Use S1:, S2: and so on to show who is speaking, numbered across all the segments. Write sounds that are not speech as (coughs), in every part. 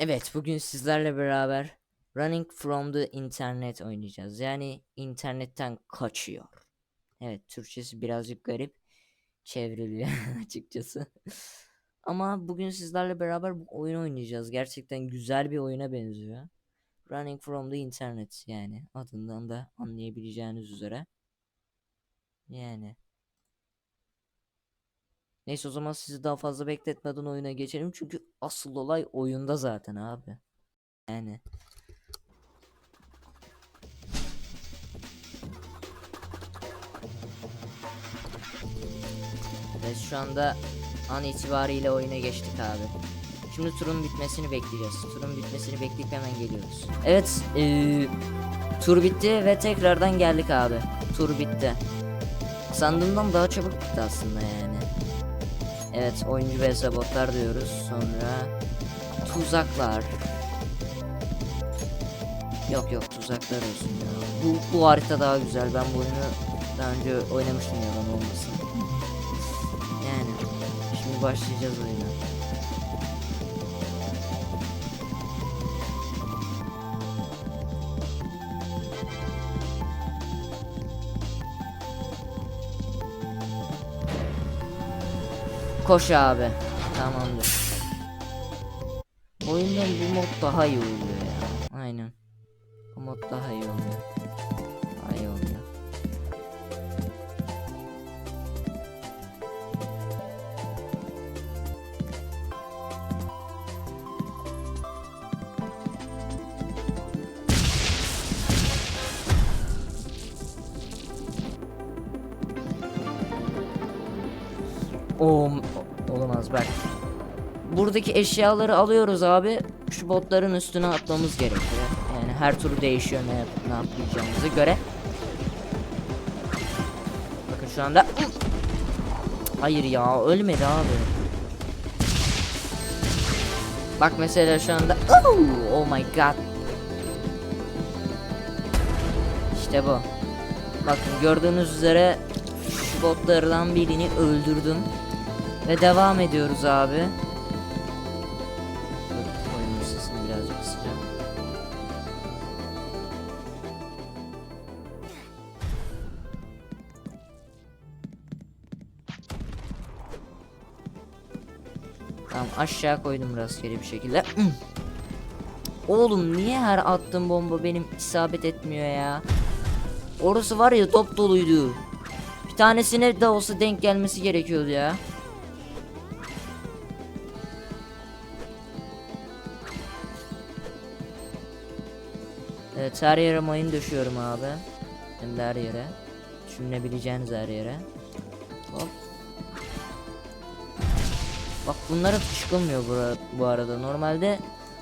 S1: Evet, bugün sizlerle beraber Running from the Internet oynayacağız. Yani internetten kaçıyor. Evet, Türkçesi birazcık garip çevriliyor (laughs) açıkçası. Ama bugün sizlerle beraber bu oyun oynayacağız. Gerçekten güzel bir oyuna benziyor. Running from the Internet yani adından da anlayabileceğiniz üzere. Yani. Neyse o zaman sizi daha fazla bekletmeden oyuna geçelim. Çünkü asıl olay oyunda zaten abi. Yani. Evet şu anda an itibariyle oyuna geçtik abi. Şimdi turun bitmesini bekleyeceğiz. Turun bitmesini bekleyip hemen geliyoruz. Evet eee, tur bitti ve tekrardan geldik abi. Tur bitti. Sandığımdan daha çabuk bitti aslında yani. Evet oyuncu ve sabotlar diyoruz. Sonra tuzaklar. Yok yok tuzaklar olsun ya. Bu, bu harita daha güzel. Ben bu oyunu daha önce oynamıştım yalan olmasın. Yani şimdi başlayacağız oyuna. Koş abi. Tamamdır. Oyundan bu mod daha iyi oluyor ya. Aynen. Bu mod daha iyi oluyor. Daha iyi oluyor. Oo, bak. Buradaki eşyaları alıyoruz abi. Şu botların üstüne atmamız gerekiyor. Yani her tur değişiyor ne, ne yapacağımıza göre. Bakın şu anda Hayır ya ölmedi abi. Bak mesela şu anda oh my god. İşte bu. Bakın gördüğünüz üzere şu botlardan birini öldürdüm. Ve devam ediyoruz abi. Oyunun sesini birazcık kısacağım. Tamam aşağı koydum rastgele bir şekilde. (clears throat) Oğlum niye her attığım bomba benim isabet etmiyor ya? Orası var ya top doluydu. Bir tanesine de olsa denk gelmesi gerekiyordu ya. Evet her yere mayın döşüyorum abi. Hem de her yere. Düşünebileceğiniz her yere. Hop. Bak bunlara çıkılmıyor bu, ara- bu arada. Normalde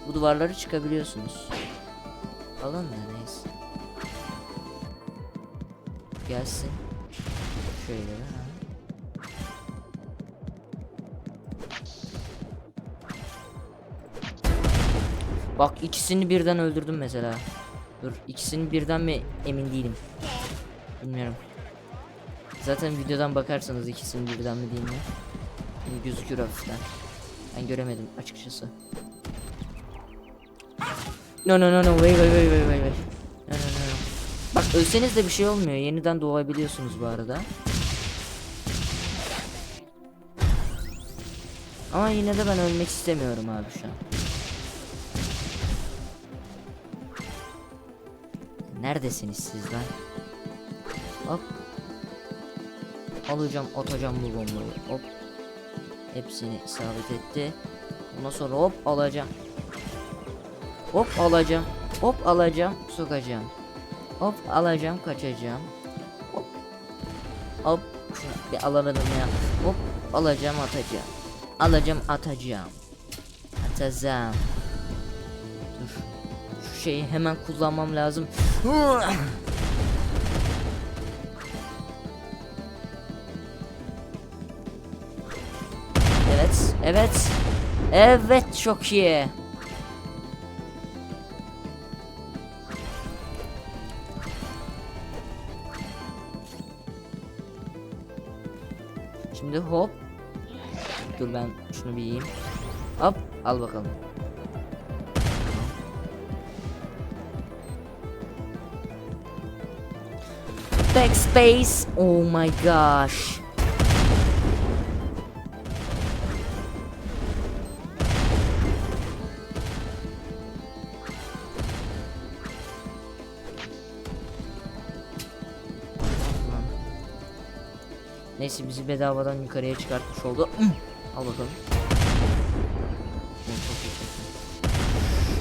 S1: bu duvarları çıkabiliyorsunuz. Alın da neyse. Gelsin. Şöyle ha. Bak ikisini birden öldürdüm mesela. Dur ikisini birden mi emin değilim. Bilmiyorum. Zaten videodan bakarsanız ikisini birden mi değil mi? Yani gözükür hafiften. Ben göremedim açıkçası. No no no no wait wait wait wait wait no no no. Bak ölseniz de bir şey olmuyor. Yeniden doğabiliyorsunuz bu arada. Ama yine de ben ölmek istemiyorum abi şu an. Neredesiniz siz lan? Hop. Alacağım, atacağım bu bombayı. Hop. Hepsini isabet etti. Ondan sonra hop alacağım. Hop alacağım. Hop alacağım, sokacağım. Hop alacağım, kaçacağım. Hop. Hop. Bir alamadım ya. Hop alacağım, atacağım. Alacağım, atacağım. Atacağım. Dur. Şu şeyi hemen kullanmam lazım. Evet, evet. Evet, çok iyi. Şimdi hop. Dur ben şunu bir yiyeyim. Hop, al bakalım. Backspace. Oh my gosh. Neyse bizi bedavadan yukarıya çıkartmış oldu. Hmm. Al bakalım.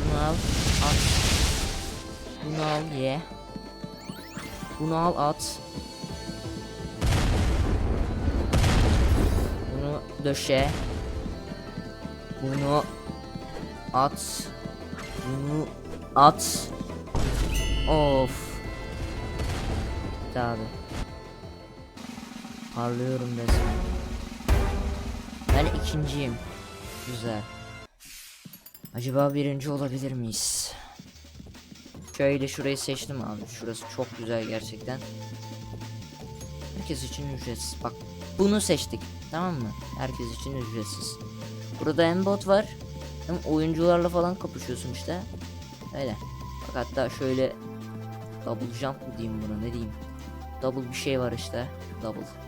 S1: Şunu al. At. Bunu al ye. Bunu al at. Bunu döşe. Bunu at. Bunu at. Of. Bitti abi. Parlıyorum resmen. Ben ikinciyim. Güzel. Acaba birinci olabilir miyiz? Şöyle şurayı seçtim abi. Şurası çok güzel gerçekten. Herkes için ücretsiz. Bak bunu seçtik. Tamam mı? Herkes için ücretsiz. Burada hem bot var. Hem oyuncularla falan kapışıyorsun işte. Öyle. Bak hatta şöyle double jump mı diyeyim buna ne diyeyim. Double bir şey var işte. Double.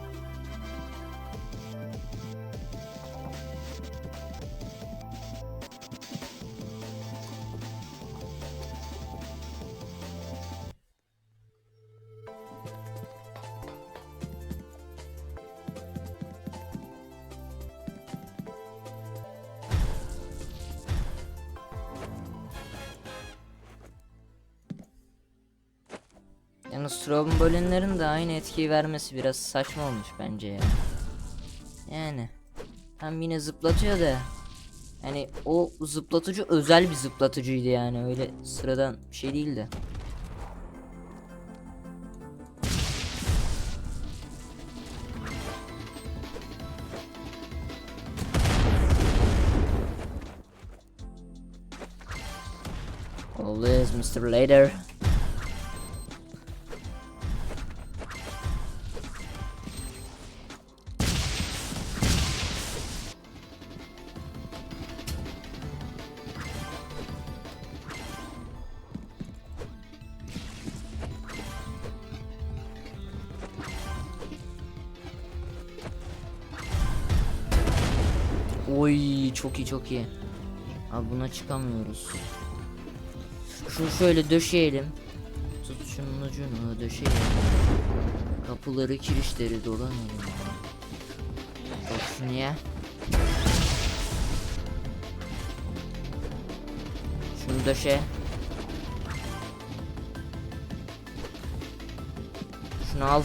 S1: Yani Strombolinlerin de aynı etkiyi vermesi biraz saçma olmuş bence ya. Yani hem yine zıplatıyor da yani o zıplatıcı özel bir zıplatıcıydı yani öyle sıradan bir şey değildi. Always Mr. Later. Oy çok iyi çok iyi. Abi buna çıkamıyoruz. Şunu şöyle döşeyelim. Tut şunun ucunu döşeyelim. Kapıları kirişleri dolanalım. Bak şunu ya. Şunu döşe. Şunu al.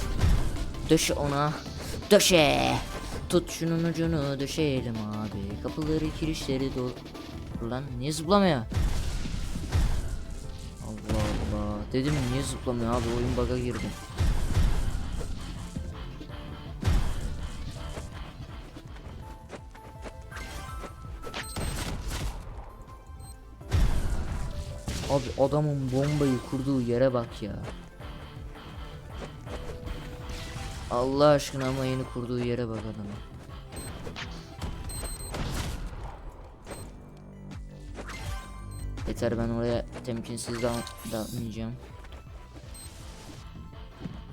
S1: Döşe ona. Döşe. Tut şunun ucunu döşeyelim abi. Kapıları kirişleri dol... Lan niye zıplamıyor? Allah Allah. Dedim niye zıplamıyor abi oyun bug'a girdi. Abi adamın bombayı kurduğu yere bak ya. Allah aşkına ama yeni kurduğu yere bak adamın. Yeter ben oraya temkinsiz dal dalmayacağım.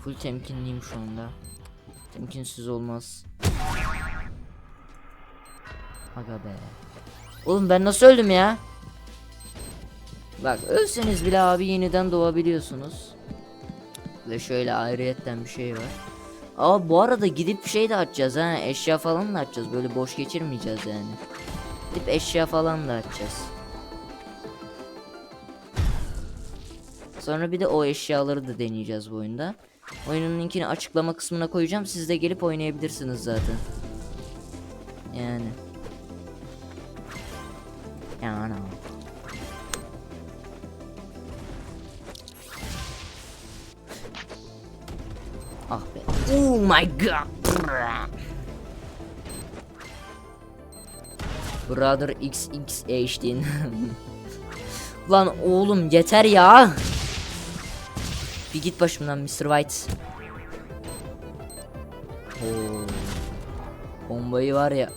S1: Full temkinliyim şu anda. Temkinsiz olmaz. Aga be. Oğlum ben nasıl öldüm ya? Bak ölseniz bile abi yeniden doğabiliyorsunuz. Ve şöyle ayrıyetten bir şey var. Aa bu arada gidip şey de açacağız ha eşya falan da açacağız böyle boş geçirmeyeceğiz yani. Gidip eşya falan da açacağız. Sonra bir de o eşyaları da deneyeceğiz bu oyunda. Oyunun linkini açıklama kısmına koyacağım. Siz de gelip oynayabilirsiniz zaten. Yani. Yani. Oh my god. Brother XX HD'in. (laughs) Lan oğlum yeter ya. Bir git başımdan Mr. White. Oo. Bombayı var ya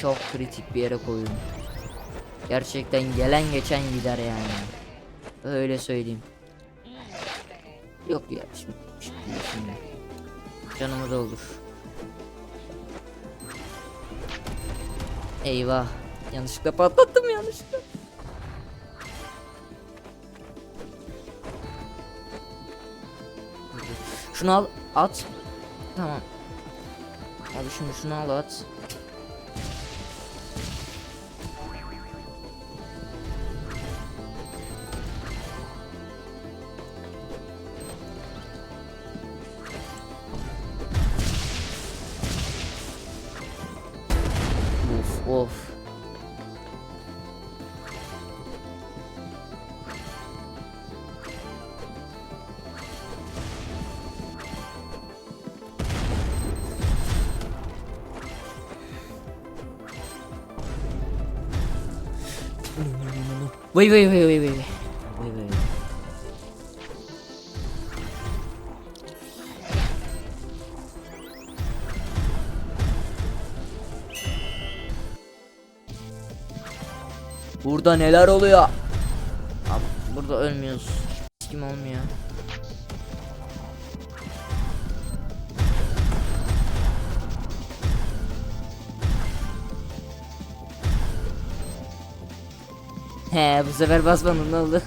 S1: çok kritik bir yere koydum. Gerçekten gelen geçen gider yani. Öyle söyleyeyim. Yok ya şimdi, şimdi Şimdi. Canımı doldur. Eyvah. Yanlışlıkla patlattım yanlışlıkla. Şunu al at. Tamam. Abi şimdi şunu al at. Vay neler oluyor? Abi burada ölmüyoruz. Kim olmuyor? He bu sefer basmadın ne oldu?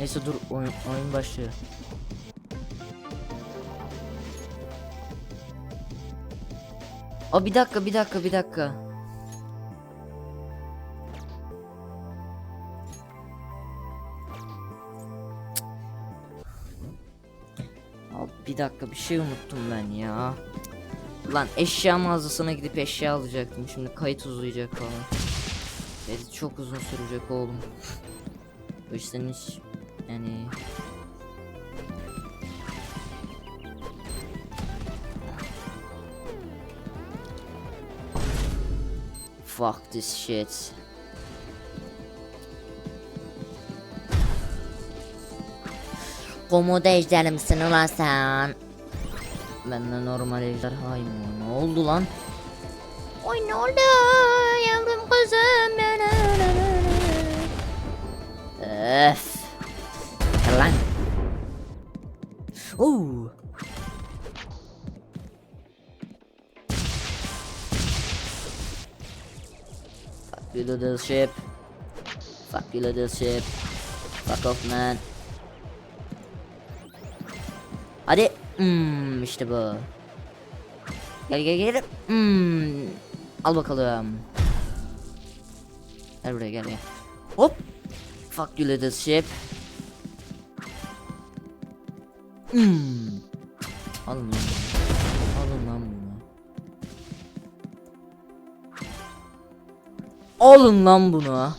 S1: Neyse dur oyun, oyun başlıyor. Aa bir dakika bir dakika bir dakika. Abi bir dakika bir şey unuttum ben ya. Lan eşya mağazasına gidip eşya alacaktım. Şimdi kayıt uzayacak falan. Evet çok uzun sürecek oğlum. (laughs) O yüzden hiç yani Fuck this shit. Komodo ejderi misin ulan sen? Ben de normal ejderhayım. Ne oldu lan? Oy ne oldu yavrum kızım? Öf. Oo. Fuck you little ship. Fuck you little ship. Fuck off man. Hadi. Hmm, işte bu. Gel gel gel. Hmm. Al bakalım. Gel buraya gel gel. Hop. Fuck you little ship. Hmm. Alın lan bunu. Alın lan bunu. Alın lan bunu.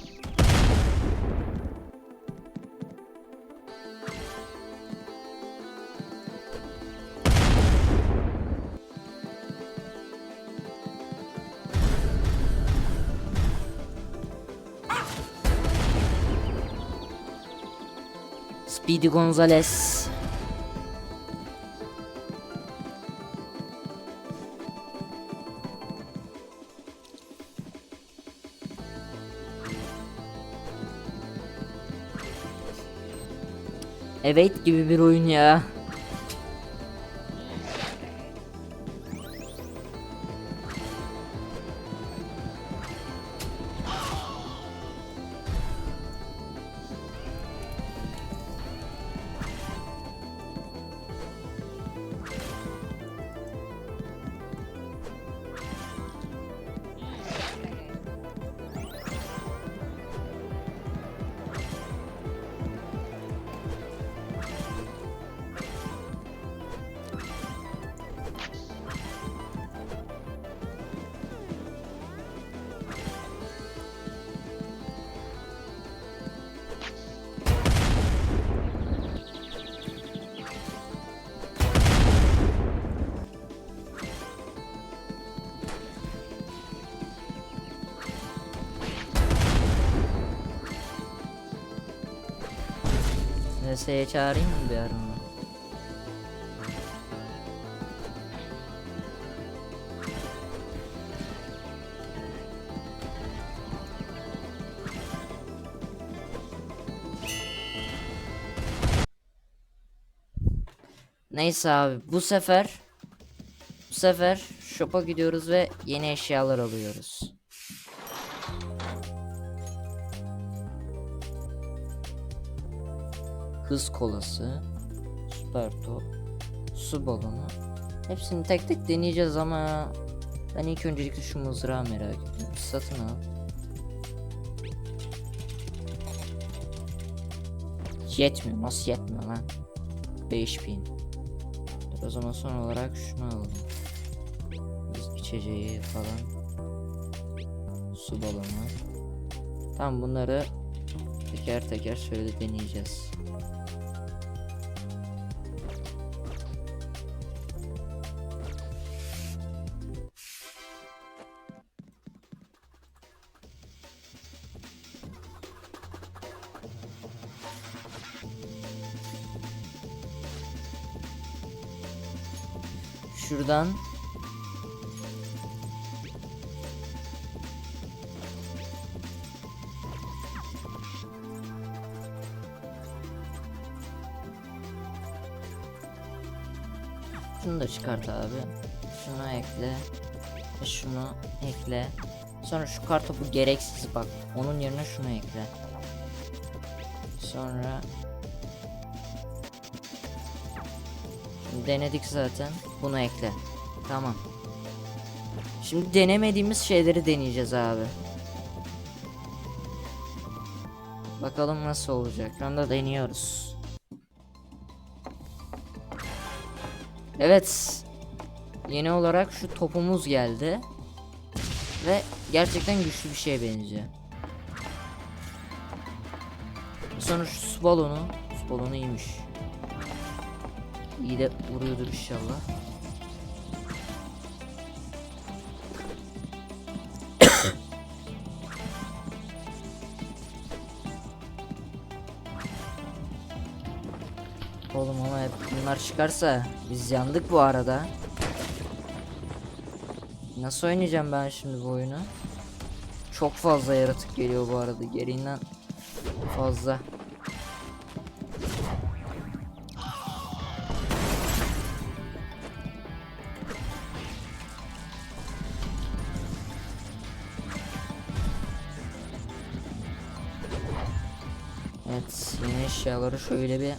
S1: Speedy Gonzales. Evet gibi bir oyun ya. VS'ye çağırayım mı bir ara onu? Neyse abi bu sefer bu sefer shop'a gidiyoruz ve yeni eşyalar alıyoruz. Hız kolası, süper top, su balonu. Hepsini tek tek deneyeceğiz ama ben ilk öncelikle şu mızrağı merak ediyorum. Satın al. Yetmiyor. Nasıl yetmiyor lan? 5000. Dur, O zaman son olarak şunu alalım. Biz içeceği falan. Su balonu. Tam bunları teker teker şöyle deneyeceğiz. Şuradan Şunu da çıkart abi. Şunu ekle. Şunu ekle. Sonra şu kartopu gereksiz bak. Onun yerine şunu ekle. Sonra denedik zaten. Bunu ekle. Tamam. Şimdi denemediğimiz şeyleri deneyeceğiz abi. Bakalım nasıl olacak. Şu anda deniyoruz. Evet. Yeni olarak şu topumuz geldi. Ve gerçekten güçlü bir şeye benziyor. Sonra şu su balonu. Su balonu iyiymiş. İyi de vuruyordur inşallah. (coughs) Oğlum ama hep bunlar çıkarsa biz yandık bu arada. Nasıl oynayacağım ben şimdi bu oyunu? Çok fazla yaratık geliyor bu arada. Gereğinden fazla. Evet, yeni eşyaları şöyle bir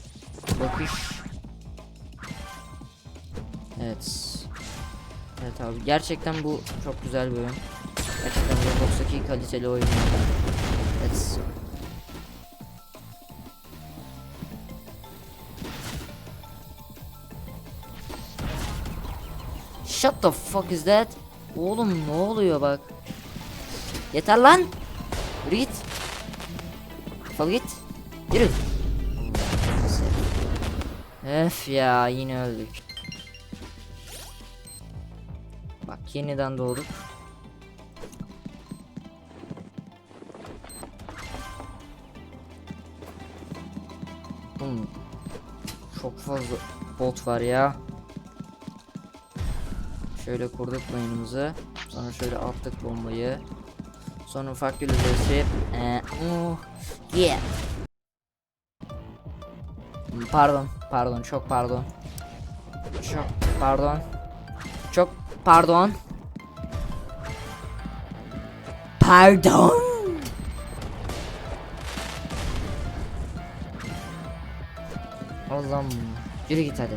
S1: bakış. Evet. Evet abi gerçekten bu çok güzel bir oyun. Gerçekten Roblox'taki kaliteli oyun. Evet. Shut the fuck is that? Oğlum ne oluyor bak. Yeter lan. Yürü git. Git. Yürü. Öf ya yine öldük. Bak yeniden doğduk. Hmm. Çok fazla bot var ya. Şöyle kurduk mayınımızı. Sonra şöyle attık bombayı. Sonra farklı lezzetli. Ee, uh, yeah. Pardon, pardon, çok pardon. Çok pardon. Çok pardon. Pardon. Allah'ım yürü git hadi.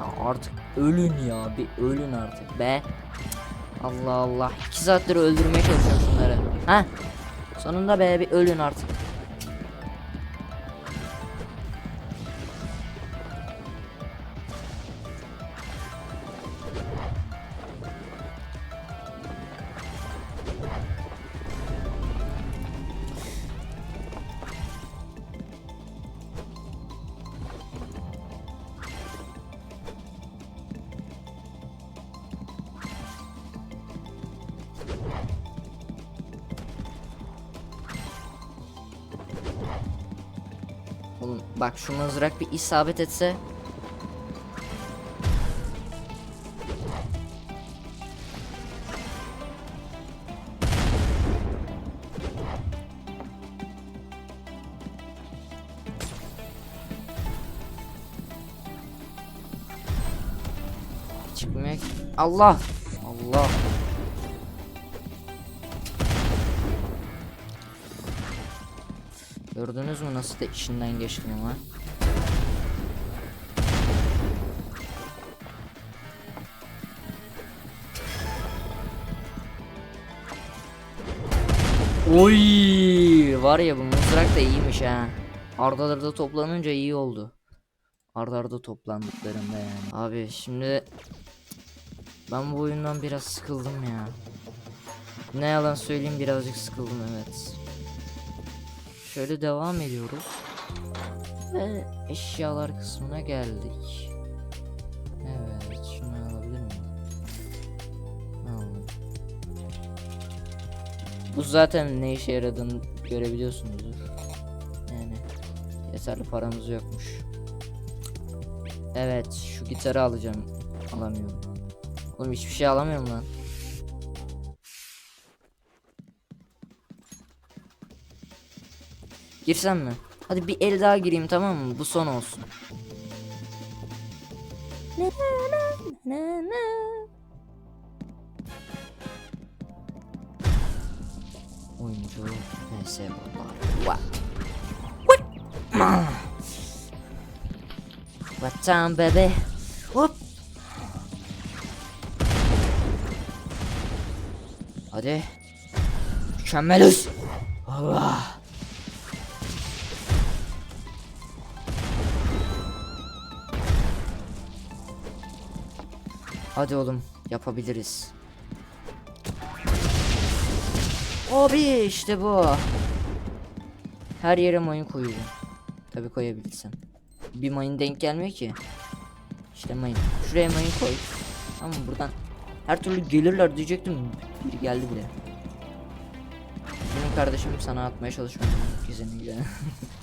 S1: Ya artık ölün ya bir ölün artık be. Allah Allah. 2 saattir öldürmeye çalışıyorum şunları. Ha? Sonunda be bir ölün artık. Bak şu mızrak bir isabet etse. Çıkmıyor! Allah! Gördünüz mü nasıl da içinden geçtim ama? Oy! Var ya bu mızrak da iyiymiş ha. Arda toplanınca iyi oldu. Arda toplandıklarında yani. Abi şimdi ben bu oyundan biraz sıkıldım ya. Ne yalan söyleyeyim birazcık sıkıldım evet. Şöyle devam ediyoruz. Ve eşyalar kısmına geldik. Evet, şunu alabilir miyim? Aldım. Bu zaten ne işe yaradığını görebiliyorsunuzdur. Yani yeterli paramız yokmuş. Evet, şu gitarı alacağım. Alamıyorum. Oğlum hiçbir şey alamıyorum lan. Girsem mi? Hadi bir el daha gireyim tamam mı? Bu son olsun. Oyuncu vs baba. Vatan bebe. Hop. Hadi. Mükemmeliz. Allah. Hadi oğlum yapabiliriz. Abi işte bu. Her yere mayın koyuyorum. Tabi koyabilirsen. Bir mayın denk gelmiyor ki. İşte mayın. Şuraya mayın koy. Ama buradan her türlü gelirler diyecektim. Biri geldi bile. Benim kardeşim sana atmaya çalışmıyor. Kesinlikle. (laughs)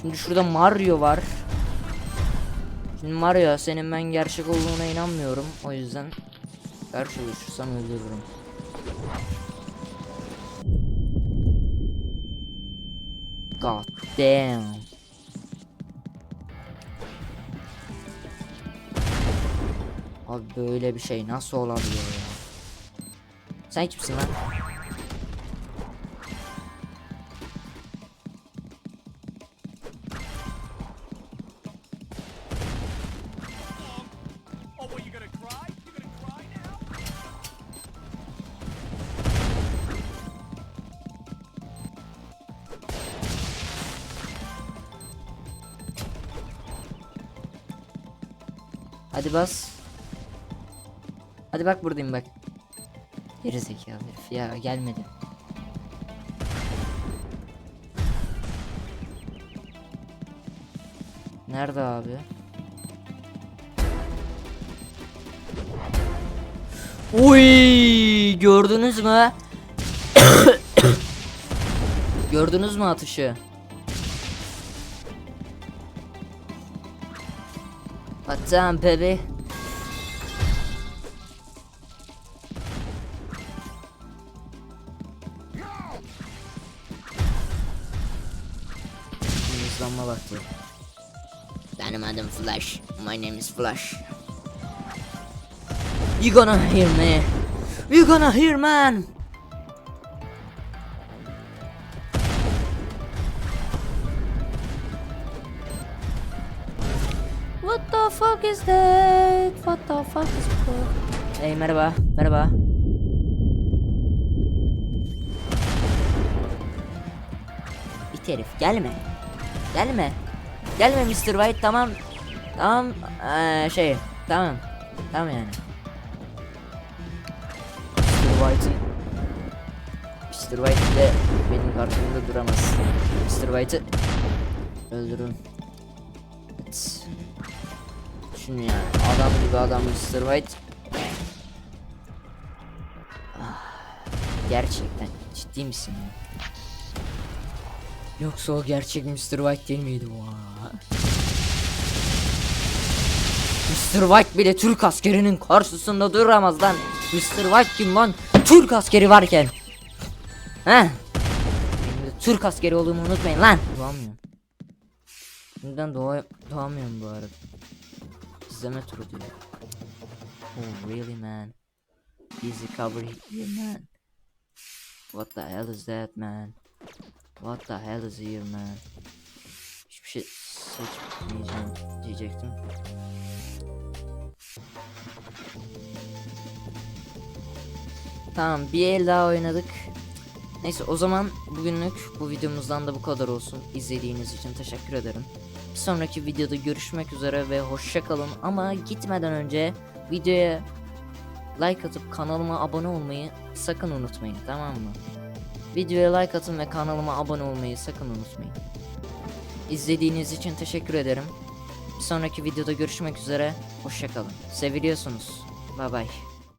S1: Şimdi şurada Mario var. Şimdi Mario senin ben gerçek olduğuna inanmıyorum. O yüzden karşılaşırsam öldürürüm. God damn. Abi böyle bir şey nasıl olabiliyor ya? Sen kimsin lan? Hadi bas. Hadi bak buradayım bak. Geri zekalı herif ya gelmedi. Nerede abi? Uy gördünüz mü? (coughs) gördünüz mü atışı? Bebe. Şimdi hızlanma vakti. Benim adım Flash. My name is Flash. You gonna hear me. You gonna hear man. İs that? What the fuck is that? Hey merhaba, merhaba. İt herif gelme. Gelme. Gelme Mr. White tamam. Tamam ee, şey tamam. Tamam yani. Mr. White'ın Mr. White de benim karşımda duramaz. Mr. White'ı öldürün. Evet. Düşün yani adam gibi adam Mr. White. Ah, Gerçekten Ciddi misin ya? Yoksa o gerçek Mr. White değil miydi? Vay. Mr. White bile Türk askerinin karşısında duramaz lan. Mr. White kim lan? Türk askeri varken. He? Türk askeri olduğumu unutmayın lan. Doğamıyorum. Şimdiden doğa doğamıyorum bu arada. İzleme turu diyor. Oh really man. Easy cover here man. What the hell is that man? What the hell is here man? Hiçbir şey seçmeyeceğim diyecektim. Tamam bir el daha oynadık. Neyse o zaman bugünlük bu videomuzdan da bu kadar olsun. İzlediğiniz için teşekkür ederim. Bir sonraki videoda görüşmek üzere ve hoşça kalın. Ama gitmeden önce videoya like atıp kanalıma abone olmayı sakın unutmayın tamam mı? Videoya like atın ve kanalıma abone olmayı sakın unutmayın. İzlediğiniz için teşekkür ederim. Bir sonraki videoda görüşmek üzere. Hoşça kalın. Seviliyorsunuz. Bay bay.